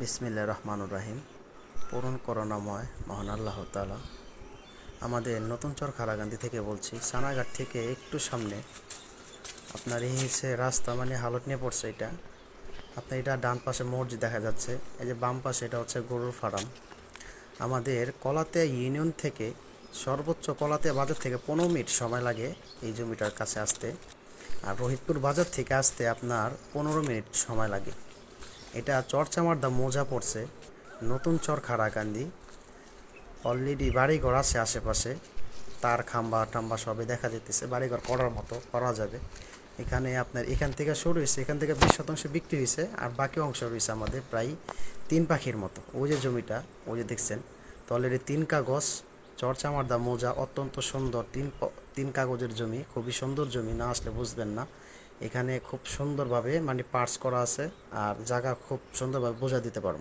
বিসমিল্লা রহমানুর রাহিম। পূরণ করোনাময় মহান আল্লাহ তালা আমাদের নতুন চর খারাগান্দি থেকে বলছি সানাঘাট থেকে একটু সামনে। আপনার এই হচ্ছে রাস্তা মানে হালট নিয়ে পড়ছে এটা। আপনার এটা ডান পাশে মসজিদ দেখা যাচ্ছে, এই যে বাম পাশে এটা হচ্ছে গরুর ফার্ম। আমাদের কলাতে ইউনিয়ন থেকে, সর্বোচ্চ কলাতে বাজার থেকে পনেরো মিনিট সময় লাগে এই জমিটার কাছে আসতে। আর রোহিতপুর বাজার থেকে আসতে আপনার পনেরো মিনিট সময় লাগে। এটা চরচামারদা মোজা পড়ছে। নতুন চর খারাকান্দি অলরেডি বাড়িঘর আছে আশেপাশে। তার খাম্বা টাম্বা সবই দেখা যেতেছে বাড়িঘর করার মতো, করা যাবে। এখানে আপনার এখান থেকে শুরু হয়েছে এখান থেকে বিশ শতাংশ বিক্রি হয়েছে আর বাকি অংশ রয়েছে আমাদের প্রায় তিন পাখির মতো। ওই যে জমিটা, ওই যে দেখছেন। তো অলরেডি তিন কাগজ চরচামারদা মোজা, অত্যন্ত সুন্দর। তিন তিন কাগজের জমি, খুবই সুন্দর জমি, না আসলে বুঝবেন না। এখানে খুব সুন্দরভাবে মানে পার্টস করা আছে আর জায়গা খুব সুন্দরভাবে বোঝা দিতে পারব।